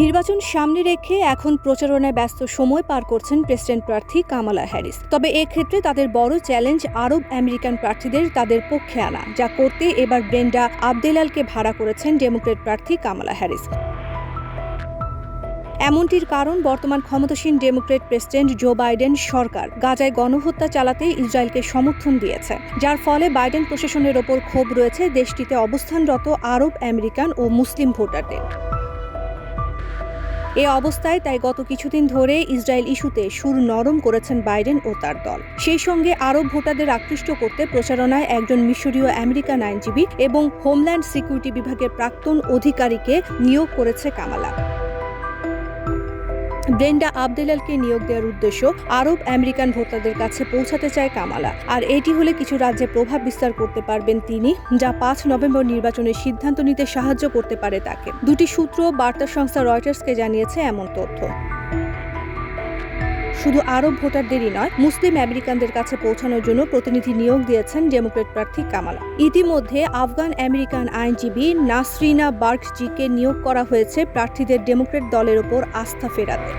নির্বাচন সামনে রেখে এখন প্রচারণায় ব্যস্ত সময় পার করছেন প্রেসিডেন্ট প্রার্থী কামালা হ্যারিস। তবে এক্ষেত্রে তাদের বড় চ্যালেঞ্জ আরব আমেরিকান প্রার্থীদের তাদের পক্ষে আনা, যা করতে এবার ব্রেন্ডা আবদেলালকে ভাড়া করেছেন ডেমোক্রেট প্রার্থী কামালা হ্যারিস। এমনটির কারণ বর্তমান ক্ষমতাসীন ডেমোক্রেট প্রেসিডেন্ট জো বাইডেন সরকার গাজায় গণহত্যা চালাতে ইসরায়েলকে সমর্থন দিয়েছে, যার ফলে বাইডেন প্রশাসনের ওপর ক্ষোভ রয়েছে দেশটিতে অবস্থানরত আরব আমেরিকান ও মুসলিম ভোটারদের। এ অবস্থায় তাই গত কিছুদিন ধরে ইসরায়েল ইস্যুতে সুর নরম করেছেন বাইডেন ও তার দল। সেই সঙ্গে আরব ভোটারদের আকৃষ্ট করতে প্রচারণায় একজন মিশরীয় আমেরিকান আইনজীবী এবং হোমল্যান্ড সিকিউরিটি বিভাগের প্রাক্তন অধিকারীকে নিয়োগ করেছে কামালা। ব্রেন্ডা আবদেলালকে নিয়োগ দেওয়ার উদ্দেশ্য আরব আমেরিকান ভোক্তাদের কাছে পৌঁছাতে চায় কামালা। আর এটি হলে কিছু রাজ্যে প্রভাব বিস্তার করতে পারবেন তিনি, যা পাঁচ নভেম্বর নির্বাচনের সিদ্ধান্ত নিতে সাহায্য করতে পারে তাকে। দুটি সূত্র বার্তা সংস্থা রয়টার্সকে জানিয়েছে এমন তথ্য। শুধু আরব ভোটারদেরই নয়, মুসলিম আমেরিকানদের কাছে পৌঁছানোর জন্য প্রতিনিধি নিয়োগ দিয়েছেন ডেমোক্রেট প্রার্থী কামালা। ইতিমধ্যে আফগান আমেরিকান আইনজীবী নাসরিনা বার্কজিকে নিয়োগ করা হয়েছে প্রার্থীদের ডেমোক্রেট দলের ওপর আস্থা ফেরাতে।